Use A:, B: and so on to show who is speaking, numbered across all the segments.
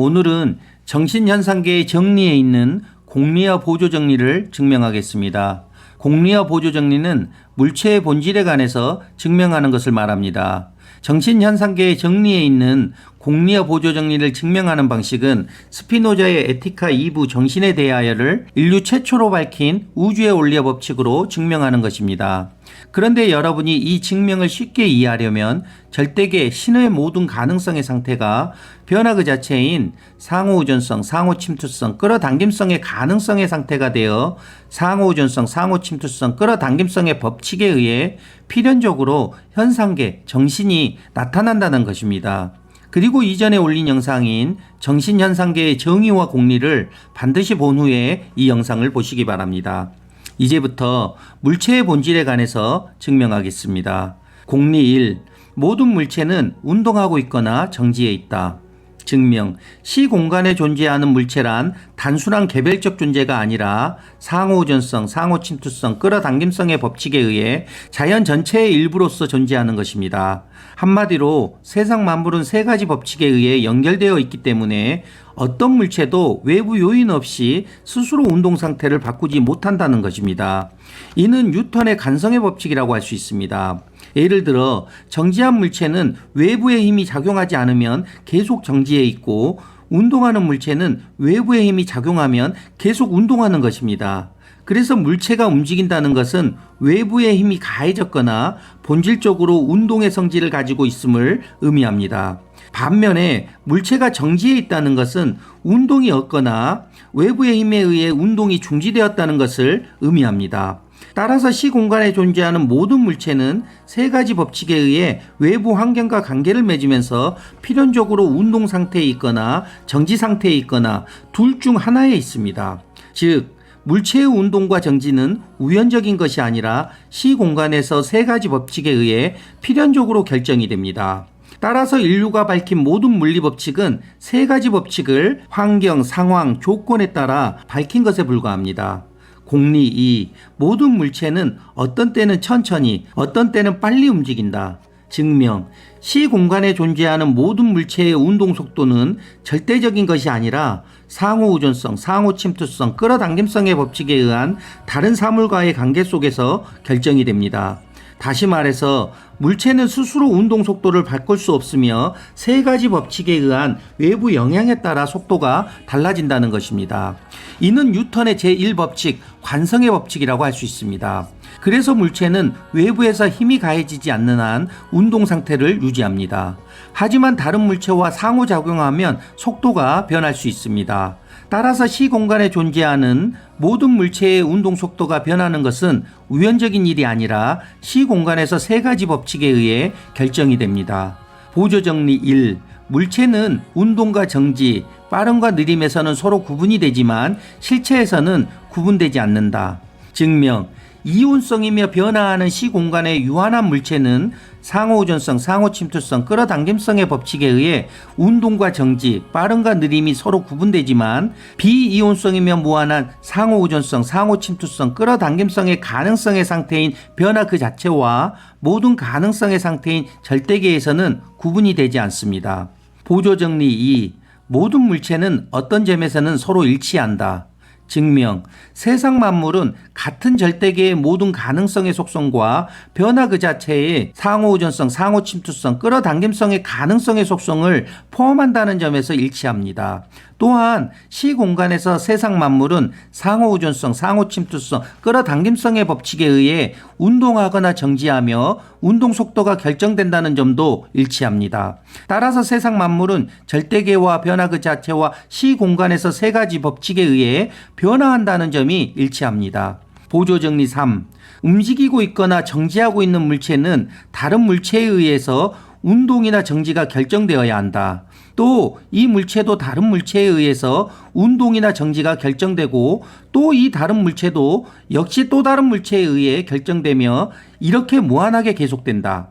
A: 오늘은 정신현상계의 정리에 있는 공리와 보조 정리를 증명하겠습니다. 공리와 보조 정리는 물체의 본질에 관해서 증명하는 것을 말합니다. 정신현상계의 정리에 있는 공리와 보조 정리를 증명하는 방식은 스피노자의 에티카 2부 정신에 대하여를 인류 최초로 밝힌 우주의 원리의 법칙으로 증명하는 것입니다. 그런데 여러분이 이 증명을 쉽게 이해하려면 절대계 신의 모든 가능성의 상태가 변화 그 자체인 상호우전성, 상호침투성, 끌어당김성의 가능성의 상태가 되어 상호우전성, 상호침투성, 끌어당김성의 법칙에 의해 필연적으로 현상계, 정신이 나타난다는 것입니다. 그리고 이전에 올린 영상인 정신현상계의 정의와 공리를 반드시 본 후에 이 영상을 보시기 바랍니다. 이제부터 물체의 본질에 관해서 증명하겠습니다. 공리 1. 모든 물체는 운동하고 있거나 정지해 있다. 증명. 시 공간에 존재하는 물체란 단순한 개별적 존재가 아니라 상호우전성, 상호침투성, 끌어당김성의 법칙에 의해 자연 전체의 일부로서 존재하는 것입니다. 한마디로 세상 만물은 세 가지 법칙에 의해 연결되어 있기 때문에 어떤 물체도 외부 요인 없이 스스로 운동 상태를 바꾸지 못한다는 것입니다. 이는 뉴턴의 간성의 법칙이라고 할 수 있습니다. 예를 들어 정지한 물체는 외부의 힘이 작용하지 않으면 계속 정지해 있고 운동하는 물체는 외부의 힘이 작용하면 계속 운동하는 것입니다. 그래서 물체가 움직인다는 것은 외부의 힘이 가해졌거나 본질적으로 운동의 성질을 가지고 있음을 의미합니다. 반면에 물체가 정지해 있다는 것은 운동이 없거나 외부의 힘에 의해 운동이 중지되었다는 것을 의미합니다. 따라서 시 공간에 존재하는 모든 물체는 세 가지 법칙에 의해 외부 환경과 관계를 맺으면서 필연적으로 운동 상태에 있거나 정지 상태에 있거나 둘 중 하나에 있습니다. 즉, 물체의 운동과 정지는 우연적인 것이 아니라 시 공간에서 세 가지 법칙에 의해 필연적으로 결정이 됩니다. 따라서 인류가 밝힌 모든 물리 법칙은 세 가지 법칙을 환경, 상황, 조건에 따라 밝힌 것에 불과합니다. 공리 2. 모든 물체는 어떤 때는 천천히, 어떤 때는 빨리 움직인다. 증명. 시 공간에 존재하는 모든 물체의 운동 속도는 절대적인 것이 아니라 상호 우전성, 상호 침투성, 끌어당김성의 법칙에 의한 다른 사물과의 관계 속에서 결정이 됩니다. 다시 말해서 물체는 스스로 운동 속도를 바꿀 수 없으며 세 가지 법칙에 의한 외부 영향에 따라 속도가 달라진다는 것입니다. 이는 뉴턴의 제1법칙, 관성의 법칙이라고 할 수 있습니다. 그래서 물체는 외부에서 힘이 가해지지 않는 한 운동 상태를 유지합니다. 하지만 다른 물체와 상호작용하면 속도가 변할 수 있습니다. 따라서 시 공간에 존재하는 모든 물체의 운동 속도가 변하는 것은 우연적인 일이 아니라 시 공간에서 세 가지 법칙에 의해 결정이 됩니다. 보조 정리 1. 물체는 운동과 정지, 빠름과 느림에서는 서로 구분이 되지만 실체에서는 구분되지 않는다. 증명. 이온성이며 변화하는 시 공간의 유한한 물체는 상호우전성, 상호침투성, 끌어당김성의 법칙에 의해 운동과 정지, 빠름과 느림이 서로 구분되지만 비이온성이며 무한한 상호우전성, 상호침투성, 끌어당김성의 가능성의 상태인 변화 그 자체와 모든 가능성의 상태인 절대계에서는 구분이 되지 않습니다. 보조정리 2. 모든 물체는 어떤 점에서는 서로 일치한다. 증명. 세상 만물은 같은 절대계의 모든 가능성의 속성과 변화 그 자체의 상호우전성, 상호침투성, 끌어당김성의 가능성의 속성을 포함한다는 점에서 일치합니다. 또한 시 공간에서 세상 만물은 상호우전성, 상호 침투성, 끌어당김성의 법칙에 의해 운동하거나 정지하며 운동 속도가 결정된다는 점도 일치합니다. 따라서 세상 만물은 절대계와 변화 그 자체와 시 공간에서 세 가지 법칙에 의해 변화한다는 점이 일치합니다. 보조 정리 3. 움직이고 있거나 정지하고 있는 물체는 다른 물체에 의해서 운동이나 정지가 결정되어야 한다. 또 이 물체도 다른 물체에 의해서 운동이나 정지가 결정되고 또 이 다른 물체도 역시 또 다른 물체에 의해 결정되며 이렇게 무한하게 계속된다.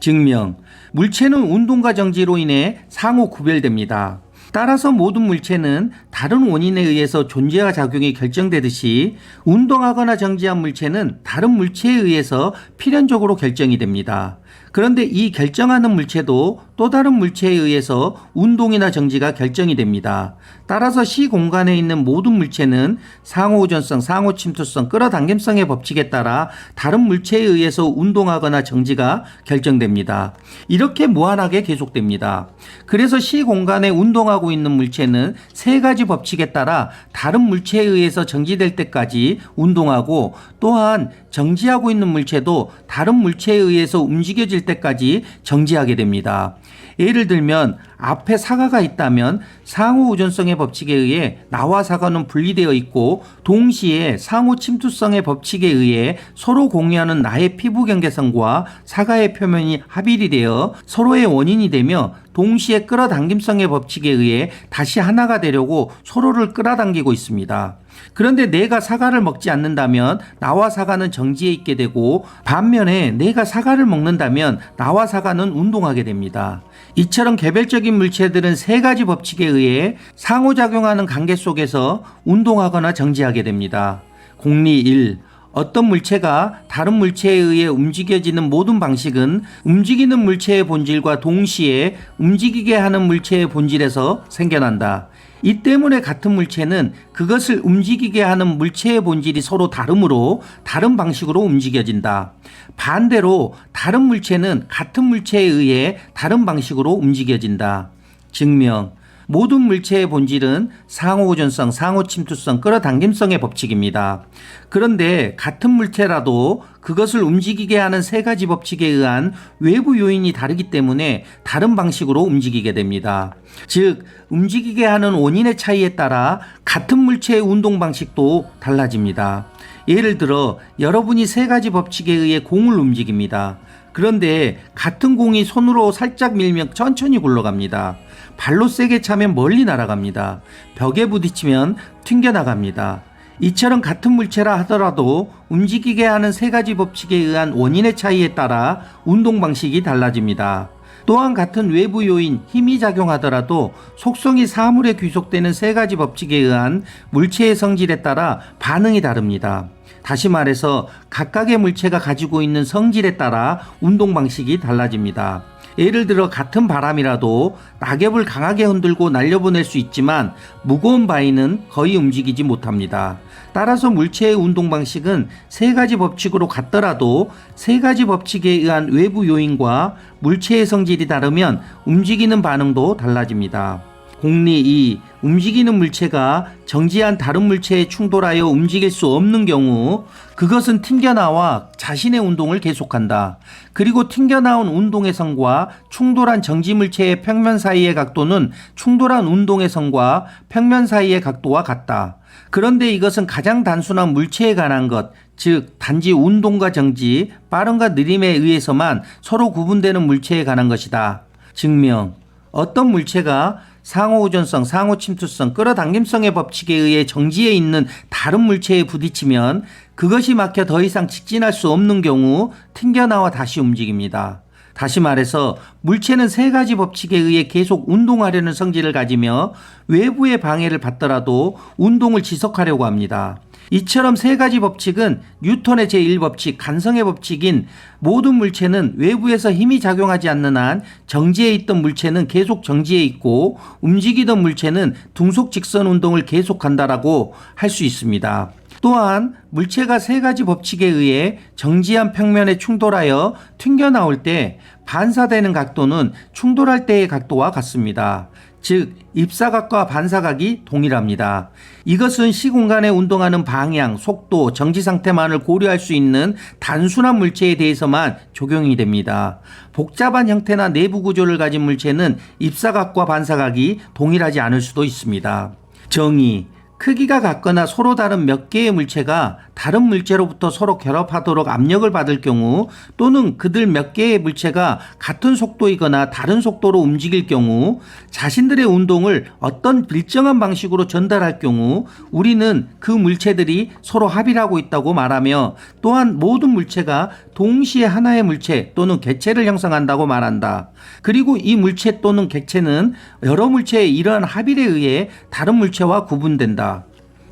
A: 증명. 물체는 운동과 정지로 인해 상호 구별됩니다. 따라서 모든 물체는 다른 원인에 의해서 존재와 작용이 결정되듯이 운동하거나 정지한 물체는 다른 물체에 의해서 필연적으로 결정이 됩니다. 그런데 이 결정하는 물체도 또 다른 물체에 의해서 운동이나 정지가 결정이 됩니다. 따라서 시 공간에 있는 모든 물체는 상호우전성, 상호침투성, 끌어당김성의 법칙에 따라 다른 물체에 의해서 운동하거나 정지가 결정됩니다. 이렇게 무한하게 계속됩니다. 그래서 시 공간에 운동하고 있는 물체는 세 가지 법칙에 따라 다른 물체에 의해서 정지될 때까지 운동하고 또한 정지하고 있는 물체도 다른 물체에 의해서 움직여질 때까지 정지하게 됩니다. 예를 들면 앞에 사과가 있다면 상호 우전성의 법칙에 의해 나와 사과는 분리되어 있고 동시에 상호 침투성의 법칙에 의해 서로 공유하는 나의 피부 경계선과 사과의 표면이 합일이 되어 서로의 원인이 되며 동시에 끌어당김성의 법칙에 의해 다시 하나가 되려고 서로를 끌어당기고 있습니다. 그런데 내가 사과를 먹지 않는다면 나와 사과는 정지해 있게 되고 반면에 내가 사과를 먹는다면 나와 사과는 운동하게 됩니다. 이처럼 개별적인 물체들은 세 가지 법칙에 의해 상호작용하는 관계 속에서 운동하거나 정지하게 됩니다. 공리 1. 어떤 물체가 다른 물체에 의해 움직여지는 모든 방식은 움직이는 물체의 본질과 동시에 움직이게 하는 물체의 본질에서 생겨난다. 이 때문에 같은 물체는 그것을 움직이게 하는 물체의 본질이 서로 다르므로 다른 방식으로 움직여진다. 반대로 다른 물체는 같은 물체에 의해 다른 방식으로 움직여진다. 증명. 모든 물체의 본질은 상호우전성, 상호침투성, 끌어당김성의 법칙입니다. 그런데 같은 물체라도 그것을 움직이게 하는 세 가지 법칙에 의한 외부 요인이 다르기 때문에 다른 방식으로 움직이게 됩니다. 즉, 움직이게 하는 원인의 차이에 따라 같은 물체의 운동 방식도 달라집니다. 예를 들어 여러분이 세 가지 법칙에 의해 공을 움직입니다. 그런데 같은 공이 손으로 살짝 밀면 천천히 굴러갑니다. 발로 세게 차면 멀리 날아갑니다. 벽에 부딪히면 튕겨나갑니다. 이처럼 같은 물체라 하더라도 움직이게 하는 세 가지 법칙에 의한 원인의 차이에 따라 운동 방식이 달라집니다. 또한 같은 외부 요인, 힘이 작용하더라도 속성이 사물에 귀속되는 세 가지 법칙에 의한 물체의 성질에 따라 반응이 다릅니다. 다시 말해서 각각의 물체가 가지고 있는 성질에 따라 운동 방식이 달라집니다. 예를 들어 같은 바람이라도 낙엽을 강하게 흔들고 날려보낼 수 있지만 무거운 바위는 거의 움직이지 못합니다. 따라서 물체의 운동 방식은 세 가지 법칙으로 같더라도 세 가지 법칙에 의한 외부 요인과 물체의 성질이 다르면 움직이는 반응도 달라집니다. 공리 2. 움직이는 물체가 정지한 다른 물체에 충돌하여 움직일 수 없는 경우 그것은 튕겨나와 자신의 운동을 계속한다. 그리고 튕겨나온 운동의 성과 충돌한 정지 물체의 평면 사이의 각도는 충돌한 운동의 성과 평면 사이의 각도와 같다. 그런데 이것은 가장 단순한 물체에 관한 것, 즉 단지 운동과 정지, 빠름과 느림에 의해서만 서로 구분되는 물체에 관한 것이다. 증명. 어떤 물체가 상호우전성, 상호 침투성, 끌어당김성의 법칙에 의해 정지해 있는 다른 물체에 부딪히면 그것이 막혀 더 이상 직진할 수 없는 경우 튕겨나와 다시 움직입니다. 다시 말해서 물체는 세 가지 법칙에 의해 계속 운동하려는 성질을 가지며 외부의 방해를 받더라도 운동을 지속하려고 합니다. 이처럼 세 가지 법칙은 뉴턴의 제1법칙, 간성의 법칙인 모든 물체는 외부에서 힘이 작용하지 않는 한 정지해 있던 물체는 계속 정지해 있고 움직이던 물체는 둥속 직선 운동을 계속한다라고 할 수 있습니다. 또한 물체가 세 가지 법칙에 의해 정지한 평면에 충돌하여 튕겨나올 때 반사되는 각도는 충돌할 때의 각도와 같습니다. 즉, 입사각과 반사각이 동일합니다. 이것은 시공간에 운동하는 방향, 속도, 정지 상태만을 고려할 수 있는 단순한 물체에 대해서만 적용이 됩니다. 복잡한 형태나 내부 구조를 가진 물체는 입사각과 반사각이 동일하지 않을 수도 있습니다. 정의. 크기가 같거나 서로 다른 몇 개의 물체가 다른 물체로부터 서로 결합하도록 압력을 받을 경우 또는 그들 몇 개의 물체가 같은 속도이거나 다른 속도로 움직일 경우 자신들의 운동을 어떤 일정한 방식으로 전달할 경우 우리는 그 물체들이 서로 합의를 하고 있다고 말하며 또한 모든 물체가 동시에 하나의 물체 또는 객체를 형성한다고 말한다. 그리고 이 물체 또는 객체는 여러 물체의 이러한 합일에 의해 다른 물체와 구분된다.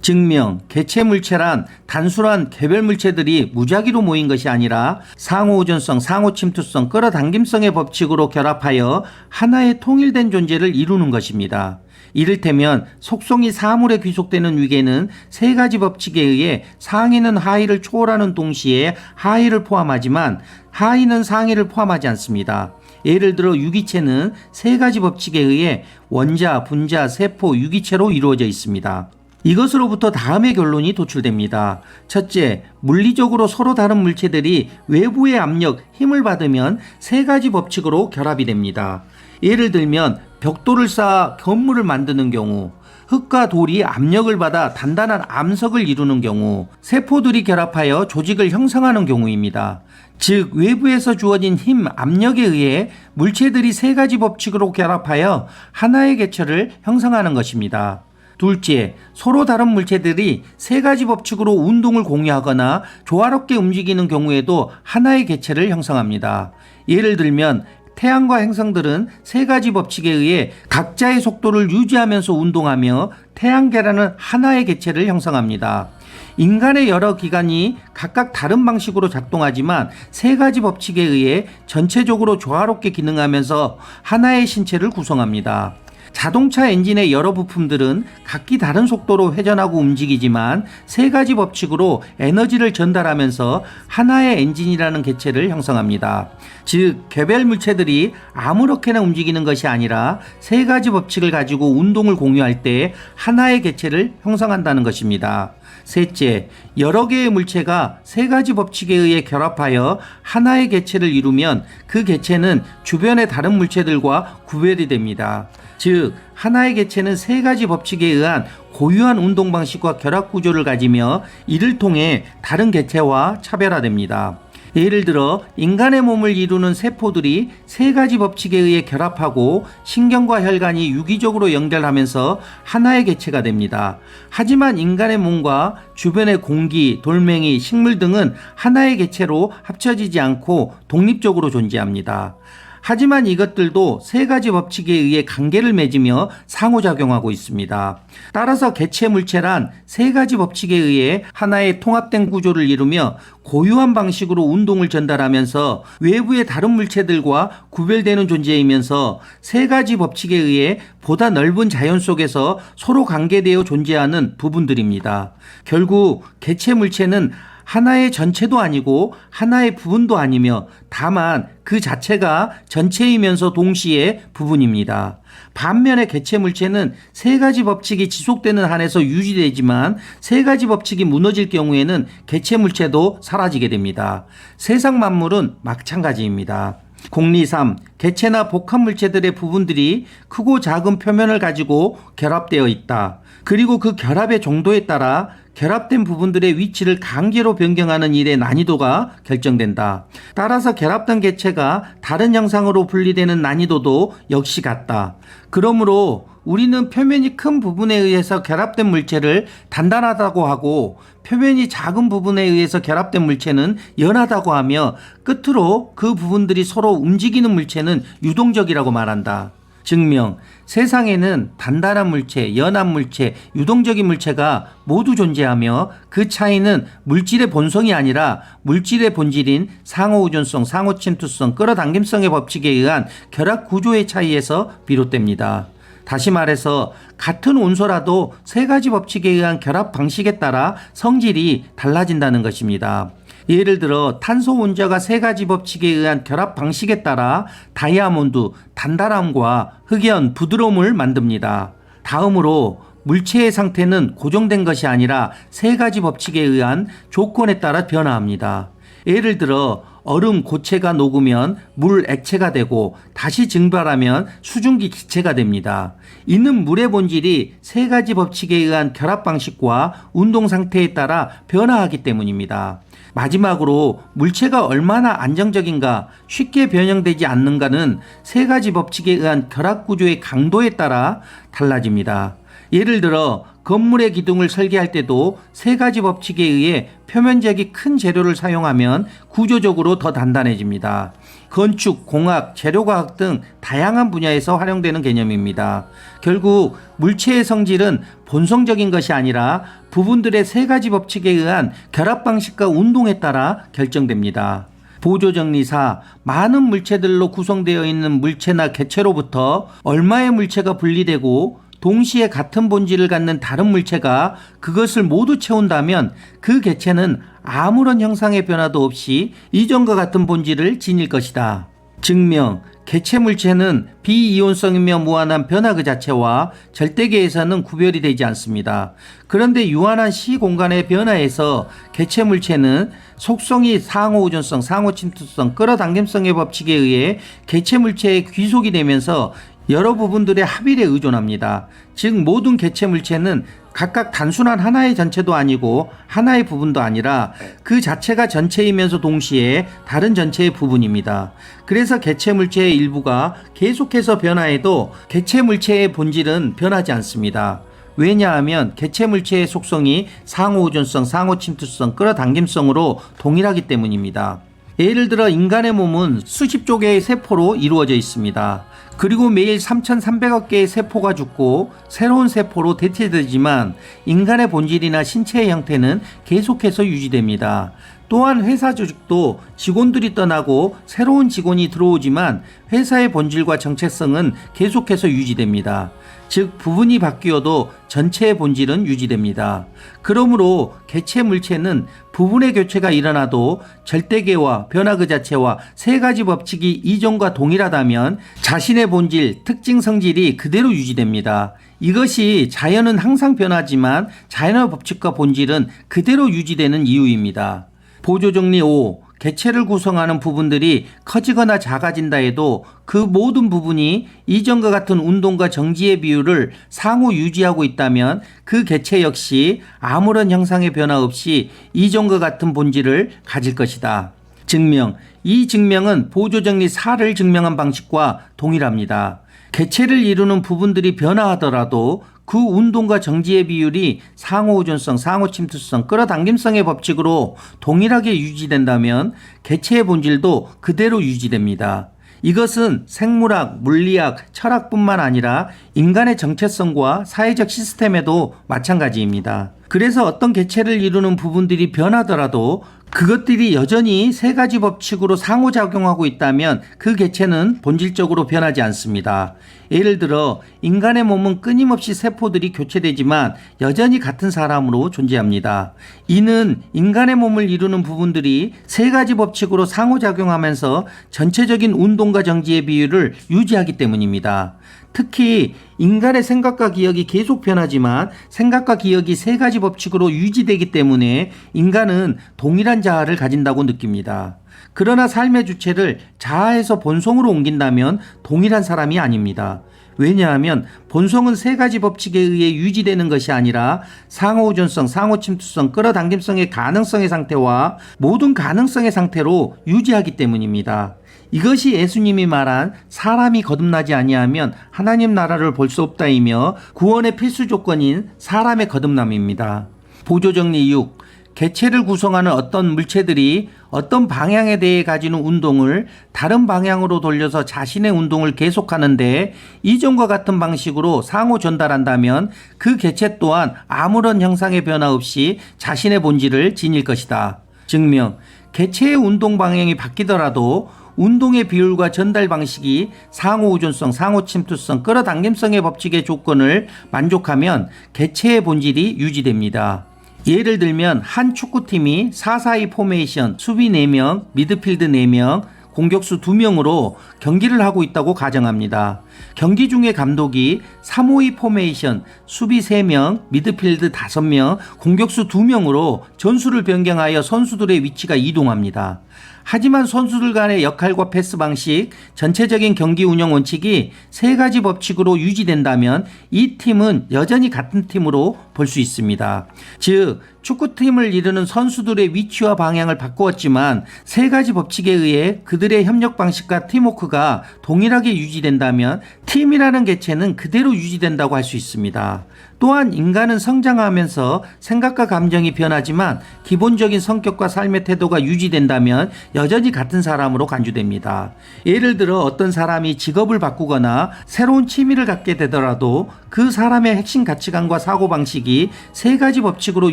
A: 증명, 개체 물체란 단순한 개별 물체들이 무작위로 모인 것이 아니라 상호 우전성, 상호 침투성, 끌어당김성의 법칙으로 결합하여 하나의 통일된 존재를 이루는 것입니다. 이를테면 속성이 사물에 귀속되는 위계는 세 가지 법칙에 의해 상위는 하위를 초월하는 동시에 하위를 포함하지만 하위는 상위를 포함하지 않습니다. 예를 들어 유기체는 세 가지 법칙에 의해 원자, 분자, 세포, 유기체로 이루어져 있습니다. 이것으로부터 다음의 결론이 도출됩니다. 첫째, 물리적으로 서로 다른 물체들이 외부의 압력, 힘을 받으면 세 가지 법칙으로 결합이 됩니다. 예를 들면 벽돌을 쌓아 건물을 만드는 경우, 흙과 돌이 압력을 받아 단단한 암석을 이루는 경우, 세포들이 결합하여 조직을 형성하는 경우입니다. 즉, 외부에서 주어진 힘, 압력에 의해 물체들이 세 가지 법칙으로 결합하여 하나의 개체를 형성하는 것입니다. 둘째, 서로 다른 물체들이 세 가지 법칙으로 운동을 공유하거나 조화롭게 움직이는 경우에도 하나의 개체를 형성합니다. 예를 들면 태양과 행성들은 세 가지 법칙에 의해 각자의 속도를 유지하면서 운동하며 태양계라는 하나의 개체를 형성합니다. 인간의 여러 기관이 각각 다른 방식으로 작동하지만 세 가지 법칙에 의해 전체적으로 조화롭게 기능하면서 하나의 신체를 구성합니다. 자동차 엔진의 여러 부품들은 각기 다른 속도로 회전하고 움직이지만 세 가지 법칙으로 에너지를 전달하면서 하나의 엔진이라는 개체를 형성합니다. 즉, 개별 물체들이 아무렇게나 움직이는 것이 아니라 세 가지 법칙을 가지고 운동을 공유할 때 하나의 개체를 형성한다는 것입니다. 셋째, 여러 개의 물체가 세 가지 법칙에 의해 결합하여 하나의 개체를 이루면 그 개체는 주변의 다른 물체들과 구별이 됩니다. 즉, 하나의 개체는 세 가지 법칙에 의한 고유한 운동 방식과 결합 구조를 가지며 이를 통해 다른 개체와 차별화됩니다. 예를 들어 인간의 몸을 이루는 세포들이 세 가지 법칙에 의해 결합하고 신경과 혈관이 유기적으로 연결하면서 하나의 개체가 됩니다. 하지만 인간의 몸과 주변의 공기, 돌멩이, 식물 등은 하나의 개체로 합쳐지지 않고 독립적으로 존재합니다. 하지만 이것들도 세 가지 법칙에 의해 관계를 맺으며 상호작용하고 있습니다. 따라서 개체 물체란 세 가지 법칙에 의해 하나의 통합된 구조를 이루며 고유한 방식으로 운동을 전달하면서 외부의 다른 물체들과 구별되는 존재이면서 세 가지 법칙에 의해 보다 넓은 자연 속에서 서로 관계되어 존재하는 부분들입니다. 결국 개체 물체는 하나의 전체도 아니고 하나의 부분도 아니며 다만 그 자체가 전체이면서 동시에 부분입니다. 반면에 개체 물체는 세 가지 법칙이 지속되는 한에서 유지되지만 세 가지 법칙이 무너질 경우에는 개체 물체도 사라지게 됩니다. 세상 만물은 마찬가지입니다. 공리 3. 개체나 복합 물체들의 부분들이 크고 작은 표면을 가지고 결합되어 있다. 그리고 그 결합의 정도에 따라 결합된 부분들의 위치를 강제로 변경하는 일의 난이도가 결정된다. 따라서 결합된 개체가 다른 형상으로 분리되는 난이도도 역시 같다. 그러므로 우리는 표면이 큰 부분에 의해서 결합된 물체를 단단하다고 하고 표면이 작은 부분에 의해서 결합된 물체는 연하다고 하며 끝으로 그 부분들이 서로 움직이는 물체는 유동적이라고 말한다. 증명 세상에는 단단한 물체, 연한 물체, 유동적인 물체가 모두 존재하며 그 차이는 물질의 본성이 아니라 물질의 본질인 상호우전성, 상호침투성, 끌어당김성의 법칙에 의한 결합 구조의 차이에서 비롯됩니다. 다시 말해서 같은 온소라도 세 가지 법칙에 의한 결합 방식에 따라 성질이 달라진다는 것입니다. 예를 들어 탄소 원자가 세 가지 법칙에 의한 결합 방식에 따라 다이아몬드 단단함과 흑연 부드러움을 만듭니다. 다음으로 물체의 상태는 고정된 것이 아니라 세 가지 법칙에 의한 조건에 따라 변화합니다. 예를 들어 얼음 고체가 녹으면 물 액체가 되고 다시 증발하면 수증기 기체가 됩니다. 이는 물의 본질이 세 가지 법칙에 의한 결합 방식과 운동 상태에 따라 변화하기 때문입니다. 마지막으로 물체가 얼마나 안정적인가 쉽게 변형되지 않는가는 세 가지 법칙에 의한 결합 구조의 강도에 따라 달라집니다. 예를 들어 건물의 기둥을 설계할 때도 세 가지 법칙에 의해 표면적이 큰 재료를 사용하면 구조적으로 더 단단해집니다. 건축, 공학, 재료과학 등 다양한 분야에서 활용되는 개념입니다. 결국 물체의 성질은 본성적인 것이 아니라 부분들의 세 가지 법칙에 의한 결합 방식과 운동에 따라 결정됩니다. 보조정리사 많은 물체들로 구성되어 있는 물체나 개체로부터 얼마의 물체가 분리되고 동시에 같은 본질을 갖는 다른 물체가 그것을 모두 채운다면 그 개체는 아무런 형상의 변화도 없이 이전과 같은 본질을 지닐 것이다. 증명 개체 물체는 비이온성이며 무한한 변화 그 자체와 절대계에서는 구별이 되지 않습니다. 그런데 유한한 시 공간의 변화에서 개체 물체는 속성이 상호 우전성, 상호 침투성, 끌어당김성의 법칙에 의해 개체 물체에 귀속이 되면서 여러 부분들의 합일에 의존합니다. 즉 모든 개체 물체는 각각 단순한 하나의 전체도 아니고 하나의 부분도 아니라 그 자체가 전체이면서 동시에 다른 전체의 부분입니다. 그래서 개체 물체의 일부가 계속해서 변화해도 개체 물체의 본질은 변하지 않습니다. 왜냐하면 개체 물체의 속성이 상호 우존성, 상호 침투성, 끌어당김성으로 동일하기 때문입니다. 예를 들어 인간의 몸은 수십 조 개의 세포로 이루어져 있습니다. 그리고 매일 3,300억 개의 세포가 죽고 새로운 세포로 대체되지만 인간의 본질이나 신체의 형태는 계속해서 유지됩니다. 또한 회사 조직도 직원들이 떠나고 새로운 직원이 들어오지만 회사의 본질과 정체성은 계속해서 유지됩니다. 즉 부분이 바뀌어도 전체의 본질은 유지됩니다. 그러므로 개체 물체는 부분의 교체가 일어나도 절대계와 변화 그 자체와 세 가지 법칙이 이전과 동일하다면 자신의 본질, 특징 성질이 그대로 유지됩니다. 이것이 자연은 항상 변하지만 자연의 법칙과 본질은 그대로 유지되는 이유입니다. 보조정리 5. 개체를 구성하는 부분들이 커지거나 작아진다 해도 그 모든 부분이 이전과 같은 운동과 정지의 비율을 상호 유지하고 있다면 그 개체 역시 아무런 형상의 변화 없이 이전과 같은 본질을 가질 것이다. 증명. 이 증명은 보조정리 4를 증명한 방식과 동일합니다. 개체를 이루는 부분들이 변화하더라도 그 운동과 정지의 비율이 상호 의존성, 상호 침투성, 끌어당김성의 법칙으로 동일하게 유지된다면 개체의 본질도 그대로 유지됩니다. 이것은 생물학, 물리학, 철학뿐만 아니라 인간의 정체성과 사회적 시스템에도 마찬가지입니다. 그래서 어떤 개체를 이루는 부분들이 변하더라도 그것들이 여전히 세 가지 법칙으로 상호작용하고 있다면 그 개체는 본질적으로 변하지 않습니다. 예를 들어 인간의 몸은 끊임없이 세포들이 교체되지만 여전히 같은 사람으로 존재합니다. 이는 인간의 몸을 이루는 부분들이 세 가지 법칙으로 상호작용하면서 전체적인 운동과 정지의 비율을 유지하기 때문입니다. 특히 인간의 생각과 기억이 계속 변하지만 생각과 기억이 세 가지 법칙으로 유지되기 때문에 인간은 동일한 자아를 가진다고 느낍니다. 그러나 삶의 주체를 자아에서 본성으로 옮긴다면 동일한 사람이 아닙니다. 왜냐하면 본성은 세 가지 법칙에 의해 유지되는 것이 아니라 상호 의존성, 상호 침투성, 끌어당김성의 가능성의 상태와 모든 가능성의 상태로 유지하기 때문입니다. 이것이 예수님이 말한 사람이 거듭나지 아니하면 하나님 나라를 볼 수 없다이며 구원의 필수 조건인 사람의 거듭남입니다. 보조정리 6. 개체를 구성하는 어떤 물체들이 어떤 방향에 대해 가지는 운동을 다른 방향으로 돌려서 자신의 운동을 계속하는데 이전과 같은 방식으로 상호 전달한다면 그 개체 또한 아무런 형상의 변화 없이 자신의 본질을 지닐 것이다. 증명. 개체의 운동 방향이 바뀌더라도 운동의 비율과 전달 방식이 상호 의존성, 상호 침투성, 끌어당김성의 법칙의 조건을 만족하면 개체의 본질이 유지됩니다. 예를 들면 한 축구팀이 4-4-2 포메이션, 수비 4명, 미드필드 4명, 공격수 2명으로 경기를 하고 있다고 가정합니다. 경기 중에 감독이 3-5-2 포메이션, 수비 3명, 미드필드 5명, 공격수 2명으로 전술을 변경하여 선수들의 위치가 이동합니다. 하지만 선수들 간의 역할과 패스 방식, 전체적인 경기 운영 원칙이 세 가지 법칙으로 유지된다면 이 팀은 여전히 같은 팀으로 볼 수 있습니다. 즉, 축구팀을 이루는 선수들의 위치와 방향을 바꾸었지만 세 가지 법칙에 의해 그들의 협력 방식과 팀워크가 동일하게 유지된다면 팀이라는 개체는 그대로 유지된다고 할 수 있습니다. 또한 인간은 성장하면서 생각과 감정이 변하지만 기본적인 성격과 삶의 태도가 유지된다면 여전히 같은 사람으로 간주됩니다. 예를 들어 어떤 사람이 직업을 바꾸거나 새로운 취미를 갖게 되더라도 그 사람의 핵심 가치관과 사고방식이 세 가지 법칙으로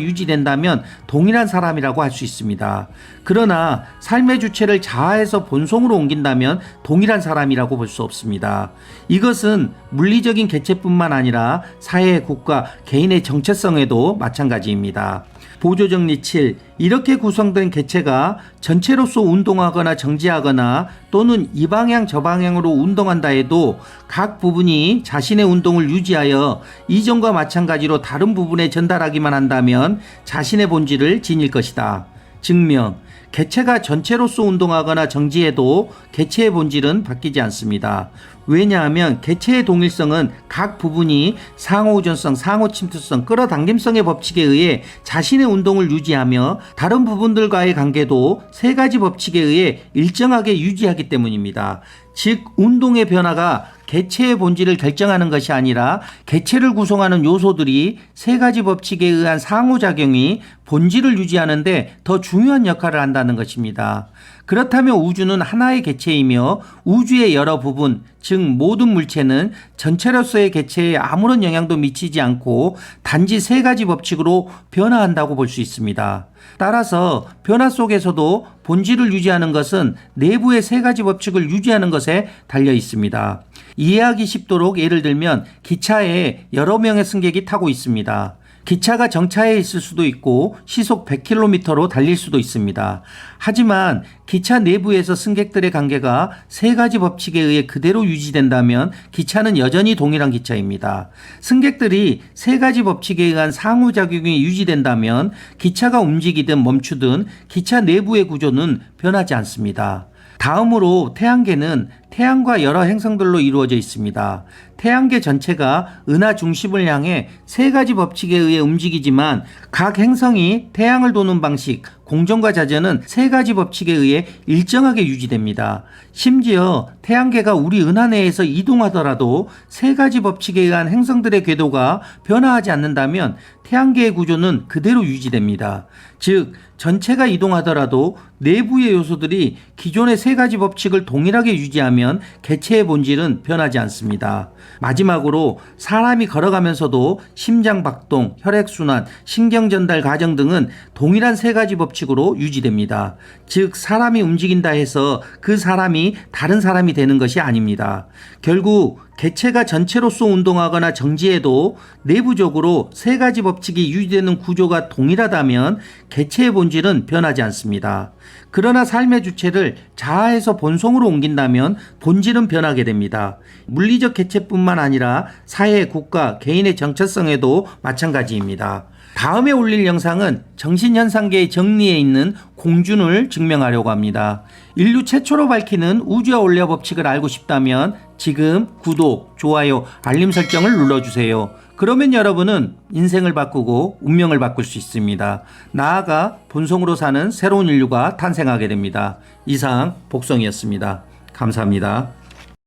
A: 유지된다면 동일한 사람이라고 할 수 있습니다. 그러나 삶의 주체를 자아에서 본성으로 옮긴다면 동일한 사람이라고 볼 수 없습니다. 이것은 물리적인 개체뿐만 아니라 사회, 국가, 개인의 정체성에도 마찬가지입니다. 보조정리 7. 이렇게 구성된 개체가 전체로서 운동하거나 정지하거나 또는 이 방향 저 방향으로 운동한다 해도 각 부분이 자신의 운동을 유지하여 이전과 마찬가지로 다른 부분에 전달하기만 한다면 자신의 본질을 지닐 것이다. 증명. 개체가 전체로서 운동하거나 정지해도 개체의 본질은 바뀌지 않습니다. 왜냐하면 개체의 동일성은 각 부분이 상호우전성, 상호침투성, 끌어당김성의 법칙에 의해 자신의 운동을 유지하며 다른 부분들과의 관계도 세 가지 법칙에 의해 일정하게 유지하기 때문입니다. 즉, 운동의 변화가 개체의 본질을 결정하는 것이 아니라 개체를 구성하는 요소들이 세 가지 법칙에 의한 상호작용이 본질을 유지하는데 더 중요한 역할을 한다는 것입니다. 그렇다면 우주는 하나의 개체이며 우주의 여러 부분, 즉 모든 물체는 전체로서의 개체에 아무런 영향도 미치지 않고 단지 세 가지 법칙으로 변화한다고 볼 수 있습니다. 따라서 변화 속에서도 본질을 유지하는 것은 내부의 세 가지 법칙을 유지하는 것에 달려 있습니다. 이해하기 쉽도록 예를 들면 기차에 여러 명의 승객이 타고 있습니다. 기차가 정차해 있을 수도 있고 시속 100km로 달릴 수도 있습니다. 하지만 기차 내부에서 승객들의 관계가 세 가지 법칙에 의해 그대로 유지된다면 기차는 여전히 동일한 기차입니다. 승객들이 세 가지 법칙에 의한 상호작용이 유지된다면 기차가 움직이든 멈추든 기차 내부의 구조는 변하지 않습니다. 다음으로 태양계는 태양과 여러 행성들로 이루어져 있습니다. 태양계 전체가 은하 중심을 향해 세 가지 법칙에 의해 움직이지만 각 행성이 태양을 도는 방식, 공전과 자전은 세 가지 법칙에 의해 일정하게 유지됩니다. 심지어 태양계가 우리 은하 내에서 이동하더라도 세 가지 법칙에 의한 행성들의 궤도가 변화하지 않는다면 태양계의 구조는 그대로 유지됩니다. 즉, 전체가 이동하더라도 내부의 요소들이 기존의 세 가지 법칙을 동일하게 유지하 면 개체의 본질은 변하지 않습니다. 마지막으로 사람이 걸어가면서도 심장 박동, 혈액 순환, 신경 전달 과정 등은 동일한 세 가지 법칙으로 유지됩니다. 즉, 사람이 움직인다 해서 그 사람이 다른 사람이 되는 것이 아닙니다. 결국 개체가 전체로서 운동하거나 정지해도 내부적으로 세 가지 법칙이 유지되는 구조가 동일하다면 개체의 본질은 변하지 않습니다. 그러나 삶의 주체를 자아에서 본성으로 옮긴다면 본질은 변하게 됩니다. 물리적 개체뿐만 아니라 사회, 국가, 개인의 정체성에도 마찬가지입니다. 다음에 올릴 영상은 정신현상계의 정리에 있는 공준을 증명하려고 합니다. 인류 최초로 밝히는 우주와 원리와 법칙을 알고 싶다면 지금 구독, 좋아요, 알림 설정을 눌러주세요. 그러면 여러분은 인생을 바꾸고 운명을 바꿀 수 있습니다. 나아가 본성으로 사는 새로운 인류가 탄생하게 됩니다. 이상 복성이었습니다. 감사합니다.